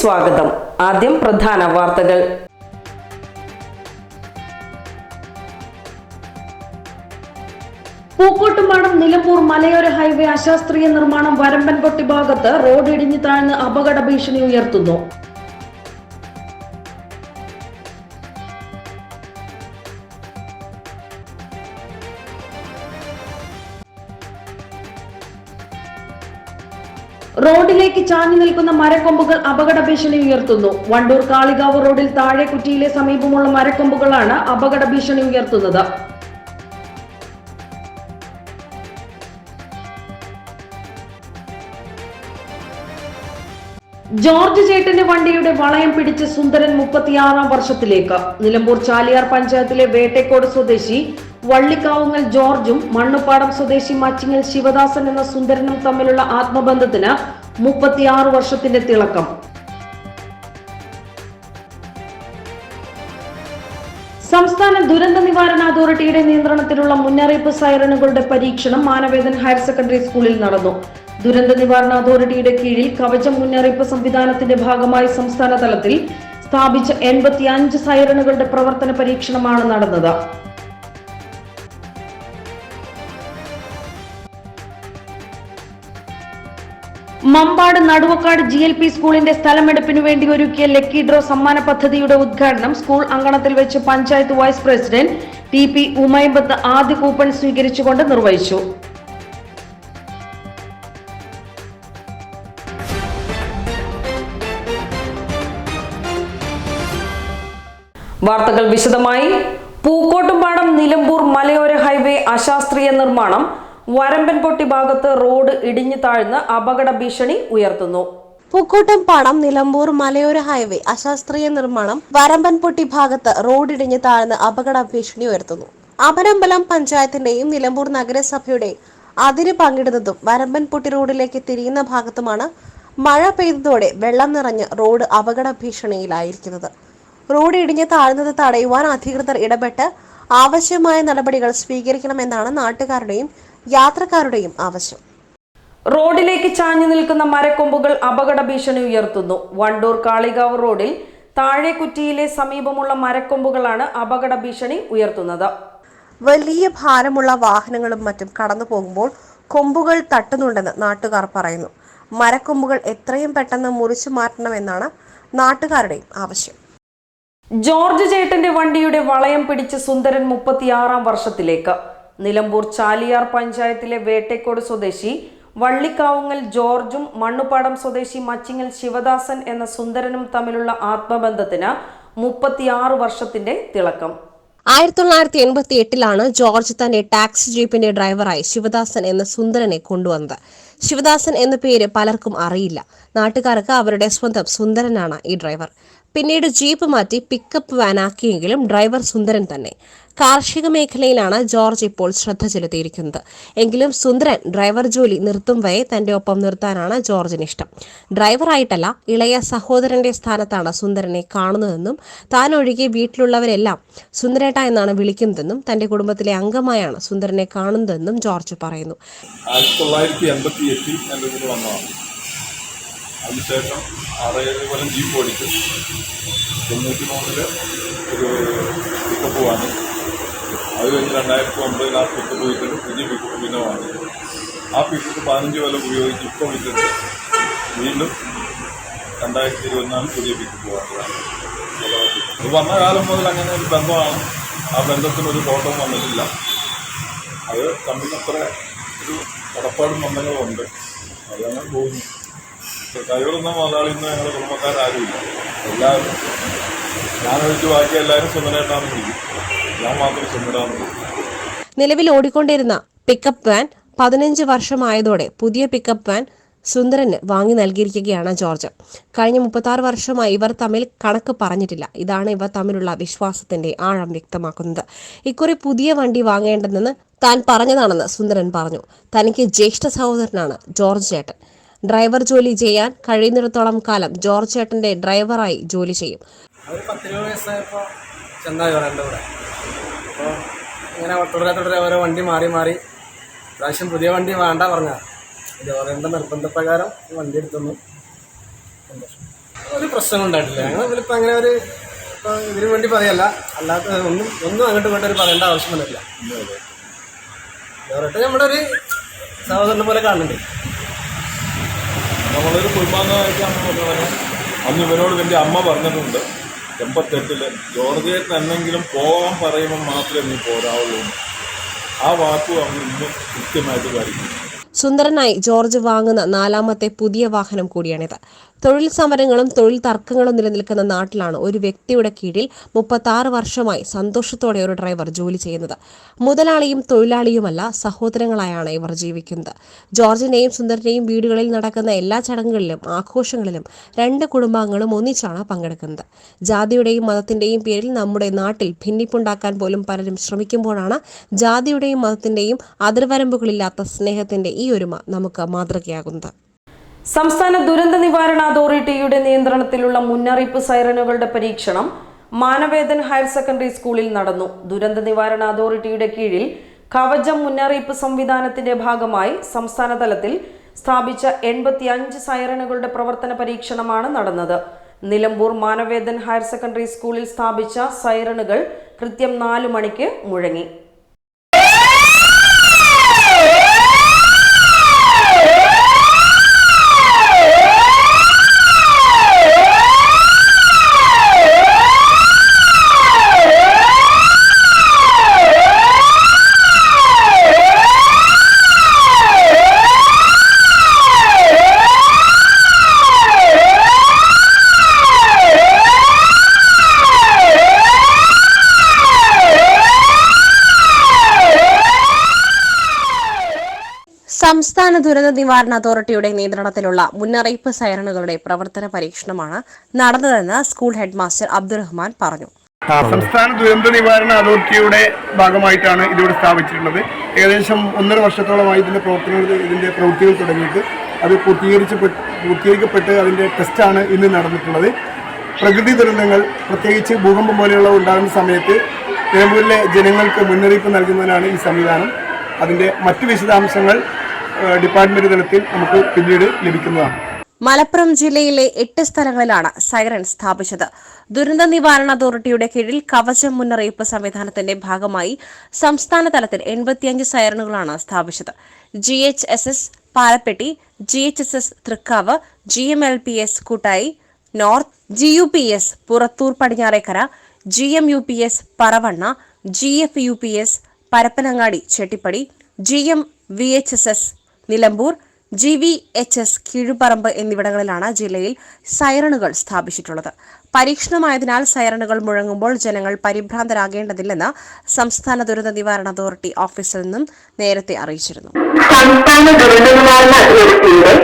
സ്വാഗതം. ആദ്യം പ്രധാന വാർത്തകൾ. പൂക്കോട്ടുമാടം നിലമ്പൂർ മലയോര ഹൈവേ അശാസ്ത്രീയ നിർമ്മാണം വരമ്പൻപൊട്ടി ഭാഗത്ത് റോഡ് ഇടിഞ്ഞു താഴ്ന്ന് അപകട ഭീഷണി ഉയർത്തുന്നു. റോഡിലേക്ക് ചാഞ്ഞു നിൽക്കുന്ന മരക്കൊമ്പുകൾ അപകട ഭീഷണി ഉയർത്തുന്നു. വണ്ടൂർ കാളികാവ് റോഡിൽ താഴെ കുറ്റിയിലെ സമീപമുള്ള മരക്കൊമ്പുകളാണ് അപകട ഭീഷണി ഉയർത്തുന്നത്. ജോർജ് ചേട്ടന്റെ വണ്ടിയുടെ വളയം പിടിച്ച് സുന്ദരൻ മുപ്പത്തിയാറാം വർഷത്തിലേക്ക്. നിലമ്പൂർ ചാലിയാർ പഞ്ചായത്തിലെ വേട്ടേക്കോട് സ്വദേശി വള്ളിക്കാവുങ്ങൽ ജോർജും മണ്ണുപ്പാടം സ്വദേശി മച്ചിങ്ങൽ ശിവദാസൻ എന്ന സുന്ദരനും തമ്മിലുള്ള ആത്മബന്ധത്തിന് മുപ്പത്തിയാറ് വർഷത്തിന്റെ തിളക്കം. സംസ്ഥാന ദുരന്ത നിവാരണ അതോറിറ്റിയുടെ നിയന്ത്രണത്തിലുള്ള മുന്നറിയിപ്പ് സൈറണുകളുടെ പരീക്ഷണം മാനവേദൻ ഹയർ സെക്കൻഡറി സ്കൂളിൽ നടന്നു. ദുരന്ത നിവാരണ അതോറിറ്റിയുടെ കീഴിൽ കവചം മുന്നറിയിപ്പ് സംവിധാനത്തിന്റെ ഭാഗമായി സംസ്ഥാന തലത്തിൽ സ്ഥാപിച്ച എൺപത്തിയഞ്ച് സൈറണുകളുടെ പ്രവർത്തന പരീക്ഷണമാണ് നടന്നത്. Mambad Naduvakkad G L P സ്കൂളിന്റെ സ്ഥലമെടുപ്പിനു വേണ്ടി ഒരുക്കിയ ലക്കി ഡ്രോ സമ്മാന പദ്ധതിയുടെ ഉദ്ഘാടനം സ്കൂൾ അങ്കണത്തിൽ വെച്ച് panchayat vice president T P Umaibath ആദ്യ കൂപ്പൺ സ്വീകരിച്ചുകൊണ്ട് നിർവഹിച്ചു. വാർത്തകൾ വിശദമായി. പൂക്കോട്ടുംപാടം നിലമ്പൂർ മലയോര ഹൈവേ അശാസ്ത്രീയ നിർമ്മാണം വരമ്പൻപൊട്ടി ഭാഗത്ത് റോഡ് ഇടിഞ്ഞു താഴ്ന്ന് അപകട ഭീഷണി ഉയർത്തുന്നു. പൂക്കോട്ടം പാടം നിലമ്പൂർ മലയോര ഹൈവേ അശാസ്ത്രീയ നിർമ്മാണം വരമ്പൻപൊട്ടി ഭാഗത്ത് റോഡിടിഞ്ഞ് താഴ്ന്ന് അപകട ഭീഷണി ഉയർത്തുന്നു. അപരമ്പലം പഞ്ചായത്തിന്റെയും നിലമ്പൂർ നഗരസഭയുടെ അതിര് പങ്കിടുന്നതും വരമ്പൻപൊട്ടി റോഡിലേക്ക് തിരിയുന്ന ഭാഗത്തുമാണ് മഴ പെയ്തതോടെ വെള്ളം നിറഞ്ഞ് റോഡ് അപകട ഭീഷണിയിലായിരിക്കുന്നത്. റോഡ് ഇടിഞ്ഞ് താഴ്ന്നത് തടയുവാൻ അധികൃതർ ഇടപെട്ട് ആവശ്യമായ നടപടികൾ സ്വീകരിക്കണമെന്നാണ് നാട്ടുകാരുടെയും യാത്രക്കാരുടെയും ആവശ്യം. റോഡിലേക്ക് ചാഞ്ഞു നിൽക്കുന്ന മരക്കൊമ്പുകൾ അപകട ഭീഷണി ഉയർത്തുന്നു. വണ്ടൂർ കാളികാവ് റോഡിൽ താഴെക്കുറ്റിയിലെ സമീപമുള്ള മരക്കൊമ്പുകളാണ് അപകട ഭീഷണി ഉയർത്തുന്നത്. വലിയ ഭാരമുള്ള വാഹനങ്ങളും മറ്റും കടന്നു പോകുമ്പോൾ കൊമ്പുകൾ തട്ടുന്നുണ്ടെന്ന് നാട്ടുകാർ പറയുന്നു. മരക്കൊമ്പുകൾ എത്രയും പെട്ടെന്ന് മുറിച്ചു മാറ്റണമെന്നാണ് നാട്ടുകാരുടെയും ആവശ്യം. ജോർജ് ചേട്ടന്റെ വണ്ടിയുടെ വളയം പിടിച്ച് സുന്ദരൻ മുപ്പത്തിയാറാം വർഷത്തിലേക്ക്. നിലമ്പൂർ ചാലിയാർ പഞ്ചായത്തിലെ വേട്ടേക്കോട് സ്വദേശി വള്ളിക്കാവുങ്ങൽ ജോർജും മണ്ണുപാടം സ്വദേശി മച്ചിങ്ങൽ ശിവദാസൻ എന്ന സുന്ദരനും തമ്മിലുള്ള ആത്മബന്ധത്തിന് മുപ്പത്തിയാറ് വർഷത്തിന്റെ തിളക്കം. ആയിരത്തി തൊള്ളായിരത്തി എൺപത്തി എട്ടിലാണ് ജോർജ് തന്റെ ടാക്സി ജീപ്പിന്റെ ഡ്രൈവറായി ശിവദാസൻ എന്ന സുന്ദരനെ കൊണ്ടുവന്നത്. ശിവദാസൻ എന്ന പേര് പലർക്കും അറിയില്ല. നാട്ടുകാർക്ക് അവരുടെ സ്വന്തം സുന്ദരനാണ് ഈ ഡ്രൈവർ. പിന്നീട് ജീപ്പ് മാറ്റി പിക്കപ്പ് വാനാക്കിയെങ്കിലും ഡ്രൈവർ സുന്ദരൻ തന്നെ. കാർഷിക മേഖലയിലാണ് ജോർജ് ഇപ്പോൾ ശ്രദ്ധ ചെലുത്തിയിരിക്കുന്നത്. എങ്കിലും സുന്ദരൻ ഡ്രൈവർ ജോലി നിർത്തും വരെ തന്റെ ഒപ്പം നിർത്താനാണ് ജോർജിന് ഇഷ്ടം. ഡ്രൈവറായിട്ടല്ല ഇളയ സഹോദരന്റെ സ്ഥാനത്താണ് സുന്ദരനെ കാണുന്നതെന്നും താൻ ഒഴികെ വീട്ടിലുള്ളവരെല്ലാം സുന്ദരേട്ട എന്നാണ് വിളിക്കുന്നതെന്നും തന്റെ കുടുംബത്തിലെ അംഗമായാണ് സുന്ദരനെ കാണുന്നതെന്നും ജോർജ് പറയുന്നു. ആയിരത്തി തൊള്ളായിരത്തി എൺപത്തി എട്ടിൽ എന്റെ വന്നതാണ്. അതിനുശേഷം ആറേഴ് കൊല്ലം ജീപ്പ് ഓടിച്ചു തൊണ്ണൂറ്റി മൂന്നിൽ ഒരു പിക്കപ്പ് വാങ്ങി. അത് കഴിഞ്ഞ് രണ്ടായിരത്തി ഒമ്പതിൽ ആ പിക്കപ്പ് വിറ്റിട്ട് പുതിയ പിക്കപ്പ് പിന്നെ വാങ്ങി. ആ പിക്കപ്പ് പതിനഞ്ച് കൊല്ലം ഉപയോഗിച്ച് ഇപ്പോൾ വിറ്റിട്ട് വീണ്ടും രണ്ടായിരത്തി ഇരുപത്തിനാല് പുതിയ പിക്കപ്പ് വാങ്ങിയതാണ് ഇത് വന്ന കാലം മുതൽ അങ്ങനെ ഒരു ബന്ധമാണ്. ആ ബന്ധത്തിനൊരു കോട്ടവും വന്നിട്ടില്ല. അത് തമ്മിലത്ര ഒരു കടപ്പാടും ബന്ധങ്ങളും ഉണ്ട്. അതങ്ങനെ പോകുന്നു കൈവറുന്ന മുതലാളി ഇന്ന് ഞങ്ങളുടെ കുടുംബക്കാരാരുമില്ല എല്ലാവരും. ഞാനൊഴിച്ച് ബാക്കി എല്ലാവരും സുന്ദരേട്ടാന്ന് വിളിക്കും ഞാൻ മാത്രം സുന്ദരാന്ന് നിലവിൽ ഓടിക്കൊണ്ടിരുന്ന പിക്കപ്പ് വാൻ പതിനഞ്ച് വർഷമായതോടെ പുതിയ പിക്കപ്പ് വാൻ സുന്ദരന് വാങ്ങി നൽകിയിരിക്കുകയാണ് ജോർജ്. കഴിഞ്ഞ മുപ്പത്താറ് വർഷമായി ഇവർ തമ്മിൽ കണക്ക് പറഞ്ഞിട്ടില്ല. ഇതാണ് ഇവർ തമ്മിലുള്ള വിശ്വാസത്തിന്റെ ആഴം വ്യക്തമാക്കുന്നത്. ഇക്കുറി പുതിയ വണ്ടി വാങ്ങേണ്ടതെന്ന് താൻ പറഞ്ഞതാണെന്ന് സുന്ദരൻ പറഞ്ഞു. തനിക്ക് ജ്യേഷ്ഠ സഹോദരനാണ് ജോർജ് ചേട്ടൻ. ഡ്രൈവർ ജോലി ചെയ്യാൻ കഴിയുന്നിടത്തോളം കാലം ജോർജ് ചേട്ടന്റെ ഡ്രൈവറായി ജോലി ചെയ്യും. ഇങ്ങനെ തുടരെ തുടരെ ഓരോ വണ്ടി മാറി മാറി പ്രാവശ്യം പുതിയ വണ്ടി വേണ്ട പറഞ്ഞ ജോറേന്റെ നിർബന്ധപ്രകാരം ഈ വണ്ടി എടുത്തുന്നു. ഒരു പ്രശ്നം ഉണ്ടായിട്ടില്ല. ഞങ്ങൾ തമ്മിലിപ്പോൾ അങ്ങനെ ഒരു ഇപ്പോൾ ഇതിനു വേണ്ടി പറയല്ല. അല്ലാത്ത ഒന്നും ഒന്നും അങ്ങോട്ടും ഇങ്ങോട്ടും ഒരു പറയേണ്ട ആവശ്യം വേറിട്ട് നമ്മുടെ ഒരു സഹോദരനെ പോലെ കാണുന്നുണ്ട്. നമ്മളൊരു കുടുംബാംഗമായിട്ടാണ് അന്ന് ഇവരോട് എന്റെ അമ്മ പറഞ്ഞിട്ടുണ്ട് എൺപത്തെട്ടിൽ ജോർജിയേറ്റ് തന്നെങ്കിലും പോകാൻ പറയുമ്പോൾ മാത്രമേ നീ പോരാവുള്ളൂ. ആ വാക്കും അവൻ ഇന്ന് കൃത്യമായിട്ട് പാലിക്കും. സുന്ദരനായി ജോർജ് വാങ്ങുന്ന നാലാമത്തെ പുതിയ വാഹനം കൂടിയാണിത്. തൊഴിൽ സമരങ്ങളും തൊഴിൽ തർക്കങ്ങളും നിലനിൽക്കുന്ന നാട്ടിലാണ് ഒരു വ്യക്തിയുടെ കീഴിൽ മുപ്പത്തി വർഷമായി സന്തോഷത്തോടെ ഒരു ഡ്രൈവർ ജോലി ചെയ്യുന്നത്. മുതലാളിയും തൊഴിലാളിയുമല്ല സഹോദരങ്ങളായാണ് ഇവർ ജീവിക്കുന്നത്. ജോർജിനെയും സുന്ദരനെയും വീടുകളിൽ നടക്കുന്ന എല്ലാ ചടങ്ങുകളിലും ആഘോഷങ്ങളിലും രണ്ട് കുടുംബാംഗങ്ങളും ഒന്നിച്ചാണ് പങ്കെടുക്കുന്നത്. ജാതിയുടെയും മതത്തിന്റെയും പേരിൽ നമ്മുടെ നാട്ടിൽ ഭിന്നിപ്പുണ്ടാക്കാൻ പോലും പലരും ശ്രമിക്കുമ്പോഴാണ് ജാതിയുടെയും മതത്തിന്റെയും അതിർവരമ്പുകളില്ലാത്ത സ്നേഹത്തിന്റെ ഈ ഒരുമ നമുക്ക് മാതൃകയാകുന്നത്. സംസ്ഥാന ദുരന്ത നിവാരണ അതോറിറ്റിയുടെ നിയന്ത്രണത്തിലുള്ള മുന്നറിയിപ്പ് സൈറനുകളുടെ പരീക്ഷണം മാനവേദൻ ഹയർ സെക്കൻഡറി സ്കൂളിൽ നടന്നു. ദുരന്ത നിവാരണ അതോറിറ്റിയുടെ കീഴിൽ കവചം മുന്നറിയിപ്പ് സംവിധാനത്തിന്റെ ഭാഗമായി സംസ്ഥാന തലത്തിൽ സ്ഥാപിച്ച എൺപത്തി അഞ്ച് സൈറനുകളുടെ പ്രവർത്തന പരീക്ഷണമാണ് നടന്നത്. നിലമ്പൂർ മാനവേദൻ ഹയർ സെക്കൻഡറി സ്കൂളിൽ സ്ഥാപിച്ച സൈറനുകൾ കൃത്യം നാലു മണിക്ക് മുഴങ്ങി. സംസ്ഥാന ദുരന്ത നിവാരണ അതോറിറ്റിയുടെ നിയന്ത്രണത്തിലുള്ള മുന്നറിയിപ്പ് സൈറണുകളുടെ പ്രവർത്തന പരീക്ഷണമാണ് നടന്നതെന്ന് സ്കൂൾ ഹെഡ്മാസ്റ്റർ അബ്ദുറഹ്മാൻ പറഞ്ഞു. സംസ്ഥാന ദുരന്ത നിവാരണ അതോറിറ്റിയുടെ ഭാഗമായിട്ടാണ് ഇതിവിടെ സ്ഥാപിച്ചിട്ടുള്ളത്. ഏകദേശം ഒന്നര വർഷത്തോളമായി ഇതിന്റെ പ്രവർത്തനങ്ങൾ ഇതിന്റെ പ്രവൃത്തികൾ തുടങ്ങിയിട്ട് അത് പൂർത്തീകരിച്ച് പൂർത്തീകരിക്കപ്പെട്ട് അതിന്റെ ടെസ്റ്റാണ് ഇന്ന് നടന്നിട്ടുള്ളത്. പ്രകൃതി ദുരന്തങ്ങൾ പ്രത്യേകിച്ച് ഭൂകമ്പം പോലെയുള്ള ഉണ്ടാകുന്ന സമയത്ത് നിലമ്പൂരിലെ ജനങ്ങൾക്ക് മുന്നറിയിപ്പ് നൽകുന്നതിനാണ് ഈ സംവിധാനം. അതിന്റെ മറ്റു വിശദാംശങ്ങൾ ഡിപ്പാർട്ട്മെന്റ് തലത്തിൽ നമുക്ക് പിന്നീട് ലഭിക്കുന്നതാണ്. മലപ്പുറം ജില്ലയിലെ എട്ട് സ്ഥലങ്ങളിലാണ് സൈറൺ സ്ഥാപിച്ചത്. ദുരന്ത നിവാരണ അതോറിറ്റിയുടെ കീഴിൽ കവചം മുന്നറിയിപ്പ് സംവിധാനത്തിന്റെ ഭാഗമായി സംസ്ഥാന തലത്തിൽ എൺപത്തിയഞ്ച് സൈറണുകളാണ് സ്ഥാപിച്ചത്. G H S S Palappetti G H S S Thrikkavu G M L P S Koottayi north G U P S Purathur Padinjarekkara G M U P S Paravanna G F U P S Parappanangadi Chettippadi G M V H S S Nilambur G V H S Keezhuparamba എന്നിവിടങ്ങളിലാണ് ജില്ലയിൽ സൈറണുകൾ സ്ഥാപിച്ചിട്ടുള്ളത്. പരീക്ഷണമായതിനാൽ സൈറണുകൾ മുഴങ്ങുമ്പോൾ ജനങ്ങൾ പരിഭ്രാന്തരാകേണ്ടതില്ലെന്ന് സംസ്ഥാന ദുരന്ത നിവാരണ authority ഓഫീസിൽ നിന്നും നേരത്തെ അറിയിച്ചിരുന്നു. സംസ്ഥാന ദുരന്ത നിവാരണ അതോറിറ്റിയുടെ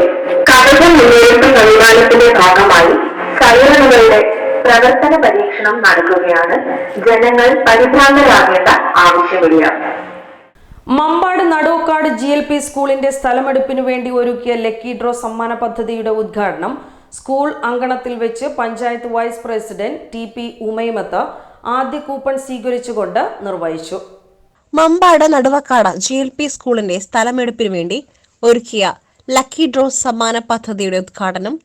കവചം മുന്നേറ്റ സംവിധാനത്തിന്റെ ഭാഗമായി സൈറണുകളുടെ പ്രവർത്തന പരീക്ഷണം നടക്കുകയാണ്. ജനങ്ങൾ പരിഭ്രാന്തരാകേണ്ട ആവശ്യമില്ല. Mambad Nadukkad G L P സ്കൂളിന്റെ സ്ഥലമെടുപ്പിനു വേണ്ടി ഒരുക്കിയ ലക്കി ഡ്രോ സമ്മാന പദ്ധതിയുടെ ഉദ്ഘാടനം സ്കൂൾ അങ്കണത്തിൽ വെച്ച് panchayat vice president T P Umaimath ആദ്യ കൂപ്പൺ സ്വീകരിച്ചുകൊണ്ട് നിർവഹിച്ചു. Mambad Naduvakkad G L P സ്കൂളിന്റെ സ്ഥലമെടുപ്പിനു വേണ്ടി ഒരുക്കിയ ലക്കി ഡ്രോ സമ്മാന പദ്ധതിയുടെ ഉദ്ഘാടനം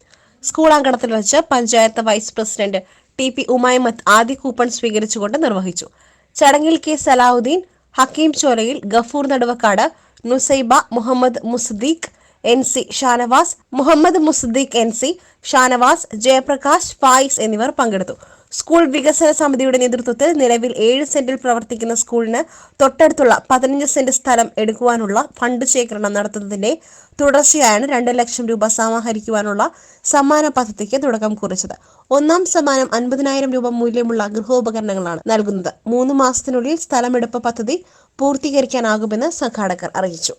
സ്കൂൾ അങ്കണത്തിൽ വെച്ച് panchayat vice president T P Umaimath ആദ്യ കൂപ്പൺ സ്വീകരിച്ചുകൊണ്ട് നിർവഹിച്ചു. ചടങ്ങിൽ K Salahuddin Hakeem Cholayil Gafoor Naduvakkad Nusaiba Muhammad Musdeeq N C Shanavas Muhammad Musdeeq N C Shanavas Jayaprakash Fayis എന്നിവർ പങ്കെടുത്തു. സ്കൂൾ വികസന സമിതിയുടെ നേതൃത്വത്തിൽ നിലവിൽ ഏഴ് സെന്റിൽ പ്രവർത്തിക്കുന്ന സ്കൂളിന് തൊട്ടടുത്തുള്ള പതിനഞ്ച് സെന്റ് സ്ഥലം എടുക്കുവാനുള്ള ഫണ്ട് ശേഖരണം നടത്തുന്നതിന്റെ തുടർച്ചയായാണ് രണ്ട് ലക്ഷം രൂപ സമാഹരിക്കുവാനുള്ള സമ്മാന പദ്ധതിക്ക് തുടക്കം കുറിച്ചത്. ഒന്നാം സമ്മാനം അൻപതിനായിരം രൂപ മൂല്യമുള്ള ഗൃഹോപകരണങ്ങളാണ് നൽകുന്നത്. മൂന്ന് മാസത്തിനുള്ളിൽ സ്ഥലമെടുപ്പ് പദ്ധതി പൂർത്തീകരിക്കാനാകുമെന്ന് സംഘാടകർ അറിയിച്ചു.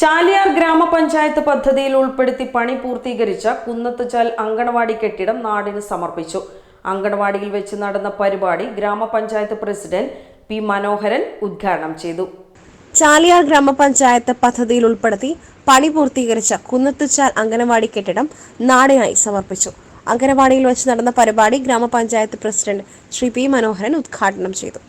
ചാലിയാർ ഗ്രാമപഞ്ചായത്ത് പദ്ധതിയിൽ ഉൾപ്പെടുത്തി പണി പൂർത്തീകരിച്ച കുന്നത്തുചാൽ അങ്കണവാടി കെട്ടിടം നാടിന് സമർപ്പിച്ചു. അങ്കണവാടിയിൽ വെച്ച് നടന്ന പരിപാടി ഗ്രാമപഞ്ചായത്ത് പ്രസിഡന്റ് പി മനോഹരൻ ഉദ്ഘാടനം ചെയ്തു. ചാലിയാർ ഗ്രാമപഞ്ചായത്ത് പദ്ധതിയിൽ ഉൾപ്പെടുത്തി പണി പൂർത്തീകരിച്ച കുന്നത്തുചാൽ അങ്കണവാടി കെട്ടിടം നാടിനായി സമർപ്പിച്ചു. അങ്കണവാടിയിൽ വെച്ച് നടന്ന പരിപാടി ഗ്രാമപഞ്ചായത്ത് പ്രസിഡന്റ് ശ്രീ പി മനോഹരൻ ഉദ്ഘാടനം ചെയ്തു.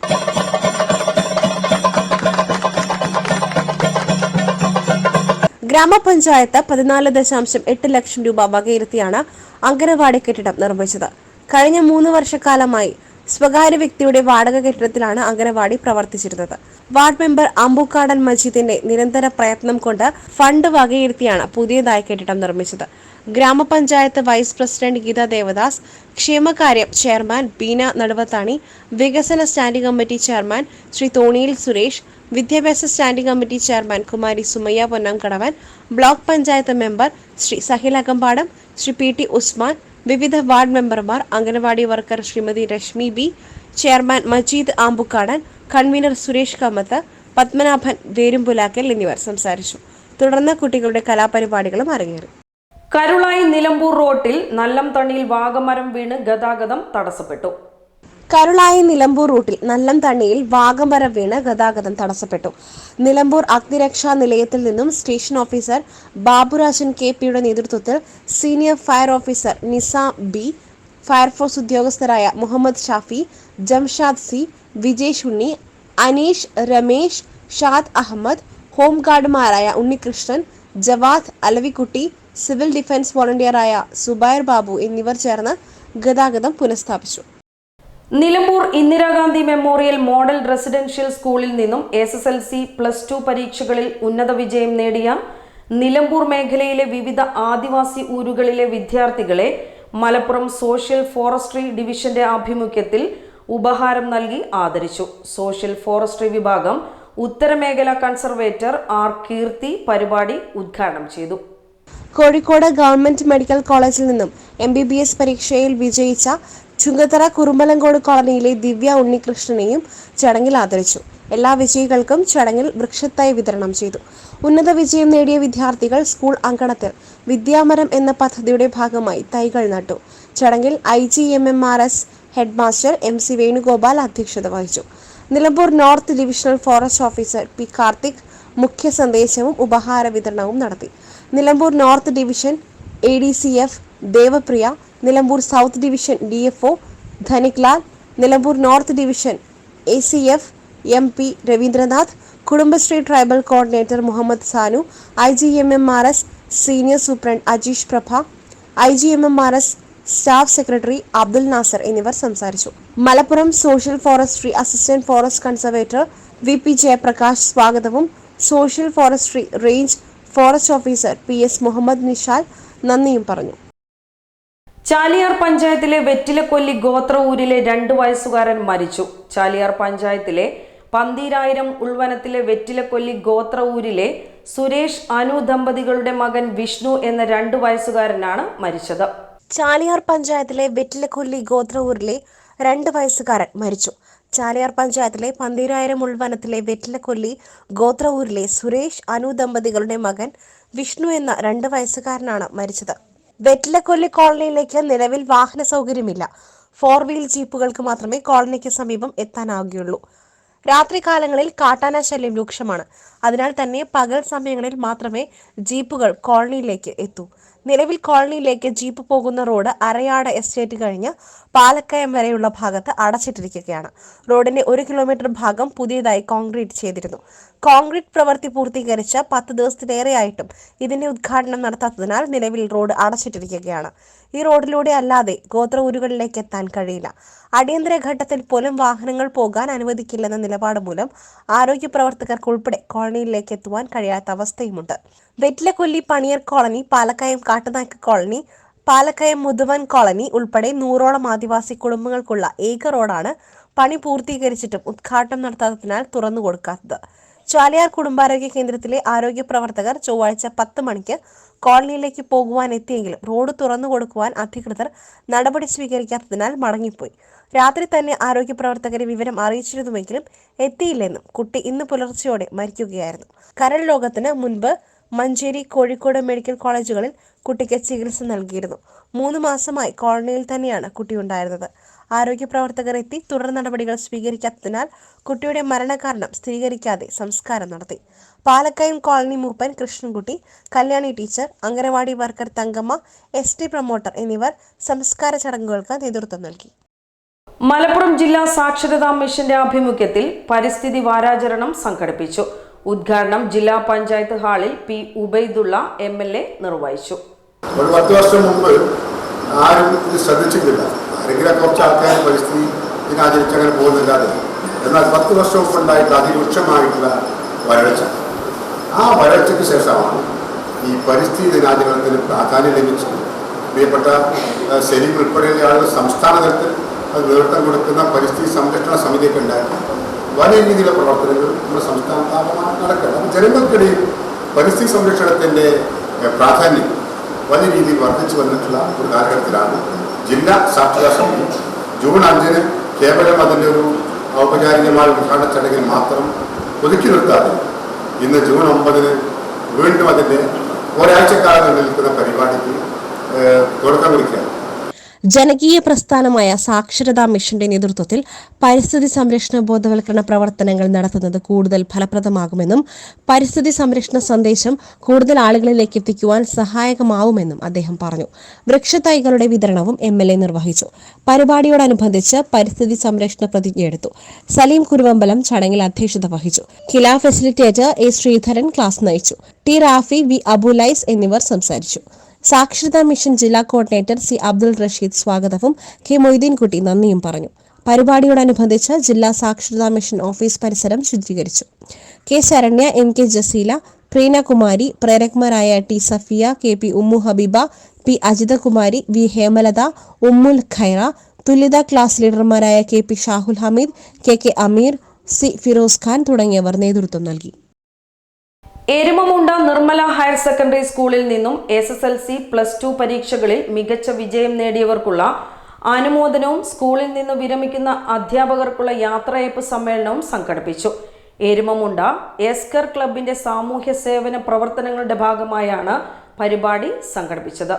ഗ്രാമപഞ്ചായത്ത് പതിനാല് ദശാംശം എട്ട് ലക്ഷം രൂപ വകയിരുത്തിയാണ് അങ്കനവാടി കെട്ടിടം നിർമ്മിച്ചത്. കഴിഞ്ഞ മൂന്ന് വർഷക്കാലമായി സ്വകാര്യ വ്യക്തിയുടെ വാടക കെട്ടിടത്തിലാണ് അങ്കനവാടി പ്രവർത്തിച്ചിരുന്നത്. വാർഡ് മെമ്പർ അമ്പുക്കാടൻ മജീദിന്റെ നിരന്തര പ്രയത്നം കൊണ്ട് ഫണ്ട് വകയിരുത്തിയാണ് പുതിയതായി കെട്ടിടം നിർമ്മിച്ചത്. ഗ്രാമപഞ്ചായത്ത് വൈസ് പ്രസിഡന്റ് ഗീത ദേവദാസ് ക്ഷേമകാര്യം ചെയർമാൻ ബീന നടുവത്താണി വികസന standing committee chairman Shri Thoniyil Suresh വിദ്യാഭ്യാസ standing committee chairman Kumari Sumayya Ponnamkadavan block panchayat member Shri Sahil Akampadam Shri P T Usman വിവിധ വാർഡ് മെമ്പർമാർ anganwadi worker Shrimati Reshmi B chairman Majeed Ambukkadan convener Suresh Kammath Padmanabhan Verumpulakkal എന്നിവർ സംസാരിച്ചു. തുടർന്ന് കുട്ടികളുടെ കലാപരിപാടികളും അരങ്ങേറി. കരുളായി നിലമ്പൂർ റോട്ടിൽ നല്ലം തണ്ണിയിൽ വാഗമരം വീണ് ഗതാഗതം തടസ്സപ്പെട്ടു. കരുളായി നിലമ്പൂർ റൂട്ടിൽ നല്ലം തണ്ണിയിൽ വാഗമരം വീണ് ഗതാഗതം തടസ്സപ്പെട്ടു. നിലമ്പൂർ അഗ്നിരക്ഷാ നിലയത്തിൽ നിന്നും സ്റ്റേഷൻ ഓഫീസർ ബാബുരാജൻ കെ പിയുടെ നേതൃത്വത്തിൽ senior fire officer Nizam B fire force ഉദ്യോഗസ്ഥരായ Muhammad Shafi Jamshad C Vijesh Unni Aneesh Ramesh Shad Ahammed ഹോംഗാർഡുമാരായ Unnikrishnan Javad Alavikutty civil defence വോളണ്ടിയറായ സുബൈർ ബാബു എന്നിവർ ചേർന്ന് ഗതാഗതം പുനഃസ്ഥാപിച്ചു. Nilambur Indira Gandhi memorial model residential സ്കൂളിൽ നിന്നും S S L C plus two പരീക്ഷകളിൽ ഉന്നത വിജയം നേടിയ നിലമ്പൂർ മേഖലയിലെ വിവിധ ആദിവാസി ഊരുകളിലെ വിദ്യാർത്ഥികളെ മലപ്പുറം സോഷ്യൽ ഫോറസ്ട്രി ഡിവിഷന്റെ ആഭിമുഖ്യത്തിൽ ഉപഹാരം നൽകി ആദരിച്ചു. സോഷ്യൽ ഫോറസ്ട്രി വിഭാഗം ഉത്തരമേഖല കൺസർവേറ്റർ ആർ കീർത്തി പരിപാടി ഉദ്ഘാടനം ചെയ്തു. കോഴിക്കോട് ഗവൺമെന്റ് മെഡിക്കൽ കോളേജിൽ നിന്നും എം ബി ബി എസ് പരീക്ഷയിൽ വിജയിച്ച ചുങ്കത്തറ കുറുമ്പലങ്കോട് കോളനിയിലെ ദിവ്യ ഉണ്ണികൃഷ്ണനെയും ചടങ്ങിൽ ആദരിച്ചു. എല്ലാ വിജയികൾക്കും ചടങ്ങിൽ വൃക്ഷത്തൈ വിതരണം ചെയ്തു. ഉന്നത വിജയം നേടിയ വിദ്യാർത്ഥികൾ സ്കൂൾ അങ്കണത്തിൽ വിദ്യാമരം എന്ന പദ്ധതിയുടെ ഭാഗമായി തൈകൾ നട്ടു. ചടങ്ങിൽ I G M M R S headmaster M C Venugopal അധ്യക്ഷത വഹിച്ചു. Nilambur north divisional forest officer P Karthik മുഖ്യ സന്ദേശവും ഉപഹാര വിതരണവും നടത്തി. Nilambur north division A D C F Devapriya. Nilambur south division D F O Dhanik Lal Nilambur north division A C F M P Ravindranath. Kudumbashree tribal coordinator Muhammad Sanu. I G M M R S senior superintendent Ajeesh Prabha. I G M M R S staff secretary Abdul Nasar എന്നിവർ സംസാരിച്ചു. Malappuram social forestry assistant forest conservator V P Jayaprakash സ്വാഗതവും social forestry range forest officer P S Muhammad Nishal നന്ദിയും പറഞ്ഞു. ചാലിയാർ പഞ്ചായത്തിലെ വെറ്റിലക്കൊല്ലി ഗോത്ര ഊരിലെ രണ്ടു വയസ്സുകാരൻ മരിച്ചു. ചാലിയാർ പഞ്ചായത്തിലെ പന്തീരായിരം ഉൾവനത്തിലെ വെറ്റിലക്കൊല്ലി ഗോത്ര ഊരിലെ സുരേഷ് അനു ദമ്പതികളുടെ മകൻ വിഷ്ണു എന്ന രണ്ട് വയസ്സുകാരനാണ് മരിച്ചത്. ചാലിയാർ പഞ്ചായത്തിലെ വെറ്റിലക്കൊല്ലി ഗോത്ര ഊരിലെ രണ്ട് വയസ്സുകാരൻ മരിച്ചു. ചാലിയാർ പഞ്ചായത്തിലെ പന്തീരായിരം ഉൾവനത്തിലെ വെറ്റിലക്കൊല്ലി ഗോത്രവൂരിലെ സുരേഷ് അനു ദമ്പതികളുടെ മകൻ വിഷ്ണു എന്ന രണ്ട് വയസ്സുകാരനാണ് മരിച്ചത്. വെറ്റിലക്കൊല്ലി കോളനിയിലേക്ക് നിലവിൽ വാഹന സൗകര്യമില്ല. ഫോർ വീൽ ജീപ്പുകൾക്ക് മാത്രമേ കോളനിക്ക് സമീപം എത്താനാവുകയുള്ളൂ. രാത്രികാലങ്ങളിൽ കാട്ടാന ശല്യം രൂക്ഷമാണ്. അതിനാൽ തന്നെ പകൽ സമയങ്ങളിൽ മാത്രമേ ജീപ്പുകൾ കോളനിയിലേക്ക് എത്തൂ. നിലവിൽ കോളനിയിലേക്ക് ജീപ്പ് പോകുന്ന റോഡ് അരയാട് എസ്റ്റേറ്റ് കഴിഞ്ഞ് പാലക്കയം വരെയുള്ള ഭാഗത്ത് അടച്ചിട്ടിരിക്കുകയാണ്. റോഡിന്റെ ഒരു കിലോമീറ്റർ ഭാഗം പുതിയതായി കോൺക്രീറ്റ് ചെയ്തിരുന്നു. കോൺക്രീറ്റ് പ്രവൃത്തി പൂർത്തീകരിച്ച പത്ത് ദിവസത്തിലേറെയായിട്ടും ഇതിന്റെ ഉദ്ഘാടനം നടത്താത്തതിനാൽ നിലവിൽ റോഡ് അടച്ചിട്ടിരിക്കുകയാണ്. ഈ റോഡിലൂടെ അല്ലാതെ ഗോത്ര ഊരുകളിലേക്ക് എത്താൻ കഴിയില്ല. അടിയന്തര ഘട്ടത്തിൽ പോലും വാഹനങ്ങൾ പോകാൻ അനുവദിക്കില്ലെന്ന നിലപാട് മൂലം ആരോഗ്യ പ്രവർത്തകർക്ക് ഉൾപ്പെടെ കോളനിയിലേക്ക് എത്തുവാൻ കഴിയാത്ത അവസ്ഥയുമുണ്ട്. Vettilakkolli Paniyar colony Palakkayam Kattunayakka colony Palakkayam Muthuvan colony ഉൾപ്പെടെ നൂറോളം ആദിവാസി കുടുംബങ്ങൾക്കുള്ള ഏക റോഡാണ് പണി പൂർത്തീകരിച്ചിട്ടും ഉദ്ഘാടനം നടത്താത്തതിനാൽ തുറന്നു കൊടുക്കാത്തത് ചാലിയാർ കുടുംബാരോഗ്യ കേന്ദ്രത്തിലെ ആരോഗ്യ പ്രവർത്തകർ ചൊവ്വാഴ്ച പത്ത് മണിക്ക് കോളനിയിലേക്ക് പോകുവാൻ എത്തിയെങ്കിലും റോഡ് തുറന്നു കൊടുക്കുവാൻ അധികൃതർ നടപടി സ്വീകരിക്കാത്തതിനാൽ മടങ്ങിപ്പോയി. രാത്രി തന്നെ ആരോഗ്യ പ്രവർത്തകരെ വിവരം അറിയിച്ചിരുന്നുവെങ്കിലും എത്തിയില്ലെന്നും കുട്ടി ഇന്ന് പുലർച്ചെയോടെ മരിക്കുകയായിരുന്നു. കരൾ രോഗത്തിന് മുൻപ് മഞ്ചേരി കോഴിക്കോട് മെഡിക്കൽ കോളേജുകളിൽ കുട്ടിക്ക് ചികിത്സ നൽകിയിരുന്നു. മൂന്ന് മാസമായി കോളനിയിൽ തന്നെയാണ് കുട്ടി ഉണ്ടായിരുന്നത് ആരോഗ്യ പ്രവർത്തകർ എത്തി തുടർ നടപടികൾ സ്വീകരിക്കാത്തതിനാൽ കുട്ടിയുടെ മരണകാരണം സ്ഥിരീകരിക്കാതെ സംസ്കാരം നടത്തി. പാലക്കയം കോളനി മൂപ്പൻ Krishnankutty Kalyani teacher anganwadi worker Thankamma S T promoter എന്നിവർ സംസ്കാര ചടങ്ങുകൾക്ക് നേതൃത്വം നൽകി. മലപ്പുറം ജില്ലാ സാക്ഷരതാ മിഷന്റെ ആഭിമുഖ്യത്തിൽ പരിസ്ഥിതി വാരാചരണം സംഘടിപ്പിച്ചു. ഉദ്ഘാടനം ജില്ലാ പഞ്ചായത്ത് ഹാളിൽ P Ubaidullah M L A നിർവഹിച്ചു. ഒരു പത്ത് വർഷം മുമ്പ് ആരും ഇത് ശ്രദ്ധിച്ചിട്ടില്ല. ആരെങ്കിലും കുറച്ച് ആൾക്കാർ പരിസ്ഥിതി ദിനാചരിച്ച് അങ്ങനെ പോകുന്നില്ലാതെ. എന്നാൽ പത്ത് വർഷം മുമ്പ് ഉണ്ടായിട്ടുള്ള അതിരൂക്ഷമായിട്ടുള്ള വരൾച്ച. ആ വരൾച്ചയ്ക്ക് ശേഷമാണ് ഈ പരിസ്ഥിതി ദിനാചരണത്തിന് പ്രാധാന്യം ലഭിച്ചത്. പ്രിയപ്പെട്ട സെലിം ഉൾപ്പെടെയുള്ള ആളുകൾ സംസ്ഥാന തലത്തിൽ അത് നേതൃത്വം കൊടുക്കുന്ന പരിസ്ഥിതി സംരക്ഷണ സമിതിയൊക്കെ ഉണ്ടായിരുന്നു. വലിയ രീതിയിലുള്ള പ്രവർത്തനങ്ങൾ നമ്മുടെ സംസ്ഥാന നടക്കണം. ജനങ്ങൾക്കിടയിൽ പരിസ്ഥിതി സംരക്ഷണത്തിന്റെ പ്രാധാന്യം വലിയ രീതിയിൽ വർദ്ധിച്ചു വന്നിട്ടുള്ള ഒരു കാലഘട്ടത്തിലാണ്. ജില്ലാ സാക്ഷരതാ സമിതി. ജൂൺ അഞ്ചിന് കേവലം അതിന്റെ ഒരു ഔപചാരികമായ ഉദ്ഘാടന ചടങ്ങിൽ മാത്രം ഒതുക്കി നിർത്താതെ ഇന്ന് ജൂൺ ഒമ്പതിന് വീണ്ടും അതിന്റെ ഒരാഴ്ചക്കാലം നിൽക്കുന്ന പരിപാടിക്ക് തുടക്കം കുറിക്കുകയാണ്. ജനകീയ പ്രസ്ഥാനമായ സാക്ഷരതാ മിഷന്റെ നേതൃത്വത്തിൽ പരിസ്ഥിതി സംരക്ഷണ ബോധവൽക്കരണ പ്രവർത്തനങ്ങൾ നടത്തുന്നത് കൂടുതൽ ഫലപ്രദമാകുമെന്നും പരിസ്ഥിതി സംരക്ഷണ സന്ദേശം കൂടുതൽ ആളുകളിലേക്ക് എത്തിക്കുവാൻ സഹായകമാവുമെന്നും അദ്ദേഹം പറഞ്ഞു. വൃക്ഷത്തൈകളുടെ വിതരണവും എം എൽ എ നിർവഹിച്ചു. പരിപാടിയോടനുബന്ധിച്ച് പരിസ്ഥിതി സംരക്ഷണ പ്രതിജ്ഞയെടുത്തു സലീം കുരുവമ്പലം ചടങ്ങിൽ അധ്യക്ഷത വഹിച്ചു. Kila facilitator A Sreedharan class നയിച്ചു. ടി റാഫി വി അബുലൈസ് എന്നിവർ സംസാരിച്ചു. സാക്ഷരതാ മിഷൻ ജില്ലാ കോർഡിനേറ്റർ സി അബ്ദുൾ റഷീദ് സ്വാഗതവും കെ മൊയ്തീൻകുട്ടി നന്ദിയും പറഞ്ഞു. പരിപാടിയോടനുബന്ധിച്ച് ജില്ലാ സാക്ഷരതാ മിഷൻ ഓഫീസ് പരിസരം ശുചീകരിച്ചു. K Saranya M K Jaseela Preenakumari പ്രേരക്മാരായ T Safiya K P Ummu Habeeba P Ajithakumari V Hemalatha Ummul Khaira തുല്യത class ലീഡർമാരായ K P Shahul Hameed K K Ameer C Firoz Khan തുടങ്ങിയവർ നേതൃത്വം നൽകി. Erumamunda Nirmala higher secondary സ്കൂളിൽ നിന്നും S S L C plus two പരീക്ഷകളിൽ മികച്ച വിജയം നേടിയവർക്കുള്ള അനുമോദനവും സ്കൂളിൽ നിന്ന് വിരമിക്കുന്ന അധ്യാപകർക്കുള്ള യാത്രയപ്പ് സമ്മേളനവും സംഘടിപ്പിച്ചു. എരുമമുണ്ട എസ്കർ ക്ലബിന്റെ സാമൂഹ്യ സേവന പ്രവർത്തനങ്ങളുടെ ഭാഗമായാണ് പരിപാടി സംഘടിപ്പിച്ചത്.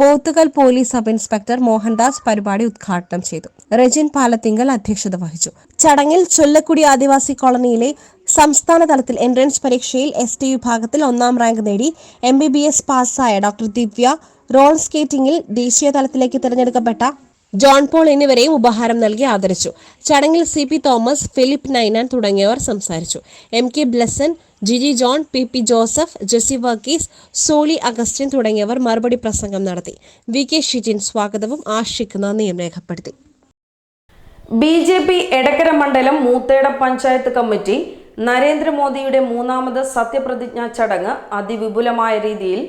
Pothukal police sub inspector Mohandas പരിപാടി ഉദ്ഘാടനം ചെയ്തു. റെജിൻ പാലത്തിങ്കൽ അധ്യക്ഷത വഹിച്ചു. ചടങ്ങിൽ ചൊല്ലക്കുടി ആദിവാസി കോളനിയിലെ സംസ്ഥാന തലത്തിൽ എൻട്രൻസ് പരീക്ഷയിൽ എസ് ടി വിഭാഗത്തിൽ ഒന്നാം റാങ്ക് നേടി എം ബി ബി എസ് പാസ്സായ ഡോക്ടർ ദിവ്യ റോൾ സ്കേറ്റിംഗിൽ ദേശീയ തലത്തിലേക്ക് തിരഞ്ഞെടുക്കപ്പെട്ട ജോൺ പോൾ എന്നിവരെയും ഉപഹാരം നൽകി ആദരിച്ചു. ചടങ്ങിൽ സി പി തോമസ് ഫിലിപ്പ് നൈനാൻ തുടങ്ങിയവർ സംസാരിച്ചു. M K Blesson Jiji John P P Joseph Jessy Varghese Soly Augustine തുടങ്ങിയവർ മറുപടി പ്രസംഗം നടത്തി. വി കെ ഷിജിൻ സ്വാഗതവും ആഷിഖ് നന്ദിയും രേഖപ്പെടുത്തി. ബി ജെ പി എടക്കര മണ്ഡലം മൂത്തേടം പഞ്ചായത്ത് കമ്മിറ്റി നരേന്ദ്രമോദിയുടെ മൂന്നാമത് സത്യപ്രതിജ്ഞാ ചടങ്ങ് അതിവിപുലമായ രീതിയിൽ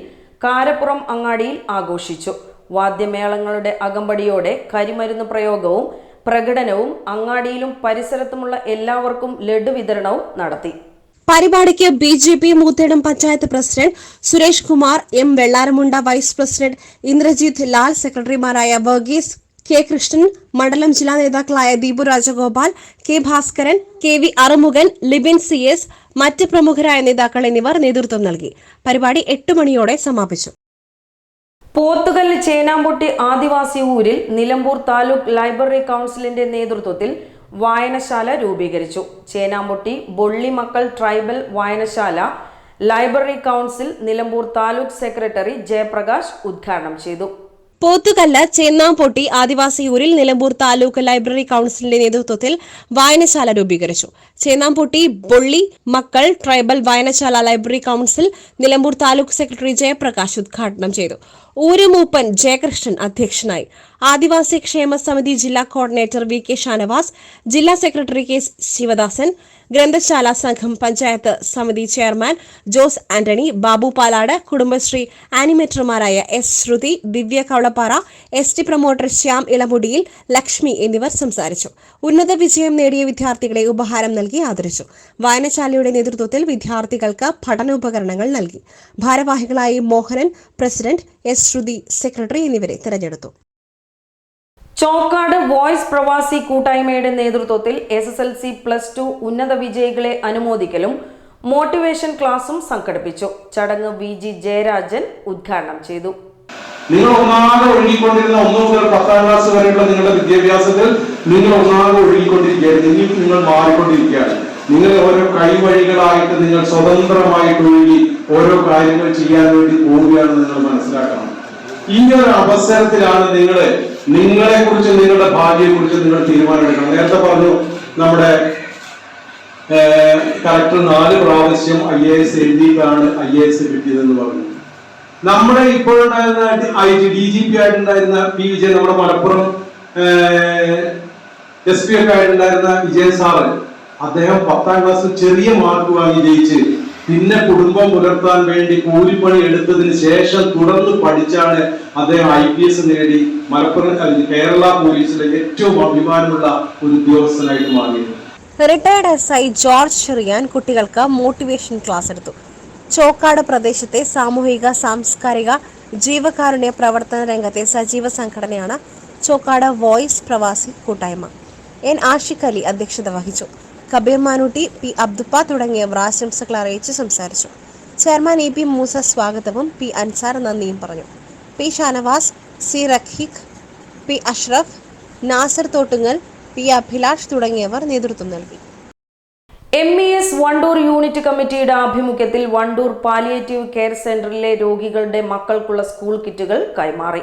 കാരപ്പുറം അങ്ങാടിയിൽ ആഘോഷിച്ചു. വാദ്യമേളങ്ങളുടെ അകമ്പടിയോടെ കരിമരുന്ന് പ്രയോഗവും പ്രകടനവും അങ്ങാടിയിലും പരിസരത്തുമുള്ള എല്ലാവർക്കും ലഡു വിതരണവും നടത്തി. പരിപാടിക്ക് B J P Moothedam panchayat president Suresh Kumar M Vellaramunda vice president Indrajith Lal സെക്രട്ടറിമാരായ വർഗീസ് കെ കൃഷ്ണൻ മണ്ഡലം ജില്ലാ നേതാക്കളായ Deepu Rajagopal K Bhaskaran K V Arumukhan Libin C S മറ്റ് പ്രമുഖരായ നേതാക്കൾ എന്നിവർ നേതൃത്വം നൽകി. പരിപാടി എട്ട് മണിയോടെ സമാപിച്ചു. പോത്തുകല്ല് ചേനാമ്പൊട്ടി ആദിവാസി ഊരിൽ നിലമ്പൂർ താലൂക്ക് ലൈബ്രറി കൗൺസിലിന്റെ നേതൃത്വത്തിൽ വായനശാല രൂപീകരിച്ചു. ചേനാമ്പൊട്ടി ബൊള്ളി മക്കൾ ട്രൈബൽ വായനശാല library council Nilambur taluk secretary Jayaprakash ഉദ്ഘാടനം ചെയ്തു. പോത്തുകല്ല് ചേന്നാംപൊട്ടി ആദിവാസിയൂരിൽ നിലമ്പൂർ താലൂക്ക് ലൈബ്രറി കൌൺസിലിന്റെ നേതൃത്വത്തിൽ വായനശാല രൂപീകരിച്ചു. ചേന്നാംപൊട്ടി ബൊള്ളി മക്കൾ ട്രൈബൽ വായനശാല library council Nilambur taluk secretary Jayaprakash ഉദ്ഘാടനം ചെയ്തു. ഊരുമൂപ്പൻ ജയകൃഷ്ണൻ അധ്യക്ഷനായി. ആദിവാസി ക്ഷേമ സമിതി ജില്ലാ കോർഡിനേറ്റർ വി കെ ഷാനവാസ് ജില്ലാ സെക്രട്ടറി കെ ശിവദാസൻ ഗ്രന്ഥശാല സംഘം പഞ്ചായത്ത് സമിതി chairman Jose Antony Babu Palad Kudumbashree ആനിമേറ്റർമാരായ S Sruthi Divya Kavalappara S T promoter Shyam ഇളമുടിയിൽ Lakshmi എന്നിവർ സംസാരിച്ചു. ഉന്നത വിജയം നേടിയ വിദ്യാർത്ഥികളെ ഉപഹാരം നൽകി ആദരിച്ചു. വായനശാലയുടെ നേതൃത്വത്തിൽ വിദ്യാർത്ഥികൾക്ക് പഠനോപകരണങ്ങൾ നൽകി. ഭാരവാഹികളായി Mohanan president S Sruthi secretary എന്നിവരെ തെരഞ്ഞെടുത്തു. ചോക്കാട് വോയ്സ് പ്രവാസി കൂട്ടായ്മയുടെ നേതൃത്വത്തിൽ S S L C plus two ഉന്നത വിജയികളെ അനുമോദിക്കലും മോട്ടിവേഷൻ ക്ലാസും സംഘടിപ്പിച്ചു. ചടങ്ങ് വി ജി ജയരാജൻ ഉദ്ഘാടനം ചെയ്തു. നിങ്ങൾ ഒന്നാകെ ഒഴുകിക്കൊണ്ടിരുന്ന ഒന്ന് മുതൽ പത്താം ക്ലാസ് വരെയുള്ള നിങ്ങളുടെ വിദ്യാഭ്യാസത്തിൽ നിങ്ങൾ ഒന്നാകെ ഒഴുകിക്കൊണ്ടിരിക്കുകയാണ്. ഇനിയും നിങ്ങൾ മാറിക്കൊണ്ടിരിക്കുകയാണ്. നിങ്ങൾ ഓരോ കൈവഴികളായിട്ട് നിങ്ങൾ സ്വതന്ത്രമായിട്ട് ഒഴുകി ഓരോ കാര്യങ്ങൾ ചെയ്യാൻ വേണ്ടി പോവുകയാണെന്ന് നിങ്ങൾ മനസ്സിലാക്കണം. ഈ ഒരു അവസരത്തിലാണ് നിങ്ങൾ നിങ്ങളെ കുറിച്ച് നിങ്ങളുടെ ഭാര്യയെ കുറിച്ച് നിങ്ങൾ തീരുമാനമെടുക്കണം. നേരത്തെ പറഞ്ഞു നമ്മുടെ കറക്റ്റ് നാല് പ്രാവശ്യം ഐ എ എസ് എഴുതിയിട്ടാണ് ഐ എ എസ് കിട്ടിയതെന്ന് പറഞ്ഞു. നമ്മുടെ ഇപ്പോഴുണ്ടായിരുന്ന I T D G P ആയിട്ടുണ്ടായിരുന്ന P Vijayan നമ്മുടെ മലപ്പുറം എസ് പി ഒക്കെ ആയിട്ടുണ്ടായിരുന്ന വിജയൻ സാറ് അദ്ദേഹം പത്താം ക്ലാസ് ചെറിയ മാർക്ക് വാങ്ങി ജയിച്ച് പിന്നെ കുടുംബം പുലർത്താൻ വേണ്ടി കൂലിപ്പണി എടുത്തതിന് ശേഷം തുടർന്ന് പഠിച്ചാണ് അദ്ദേഹം ഐ പി എസ് നേടി. മലപ്പുറം കേരള പോലീസിലെ ഏറ്റവും അഭിമാനമുള്ള ഒരു ഉദ്യോഗസ്ഥനായിട്ട് മാറിയത്. Retired S I George Cherian കുട്ടികൾക്ക് മോട്ടിവേഷൻ ക്ലാസ് എടുത്തു. ചോക്കാട് പ്രദേശത്തെ സാമൂഹിക സാംസ്കാരിക ജീവകാരുണ്യ പ്രവർത്തന രംഗത്തെ സജീവ സംഘടനയാണ് ചോക്കാട് വോയിസ് പ്രവാസി കൂട്ടായ്മ. എൻ ആഷിഖ് അലി അധ്യക്ഷത വഹിച്ചു. കബീർ മാനൂട്ടി പി അബ്ദുപ്പ തുടങ്ങിയവർ ആശംസകൾ അറിയിച്ച് സംസാരിച്ചു. ചെയർമാൻ എ പി മൂസ സ്വാഗതവും പി അൻസാർ നന്ദിയും പറഞ്ഞു. P Shanavas C Rakheeq P Ashraf Nasar Thottungal P Abhilash തുടങ്ങിയവർ നേതൃത്വം നൽകി. M E S Wandoor unit കമ്മിറ്റിയുടെ ആഭിമുഖ്യത്തിൽ വണ്ടൂർ പാലിയേറ്റീവ് കെയർ സെന്ററിലെ രോഗികളുടെ മക്കൾക്കുള്ള സ്കൂൾ കിറ്റുകൾ കൈമാറി.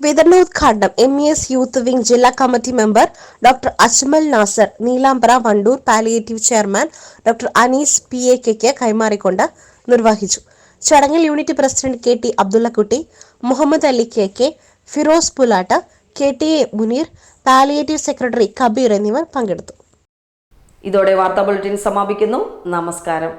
വിതരണോദ്ഘാടനം M E S youth wing ജില്ലാ committee member doctor Ajmal Nasar Neelambra Wandoor palliative chairman doctor Anees P A കെക്ക് കൈമാറിക്കൊണ്ട് നിർവഹിച്ചു. ചടങ്ങിൽ unit president K T Abdullakutty Muhammad Ali K K Firoz Pulatta K T A Muneer palliative secretary Kabeer എന്നിവർ പങ്കെടുത്തു. ഇതോടെ വാർത്താ bulletin സമാപിക്കുന്നു. നമസ്കാരം.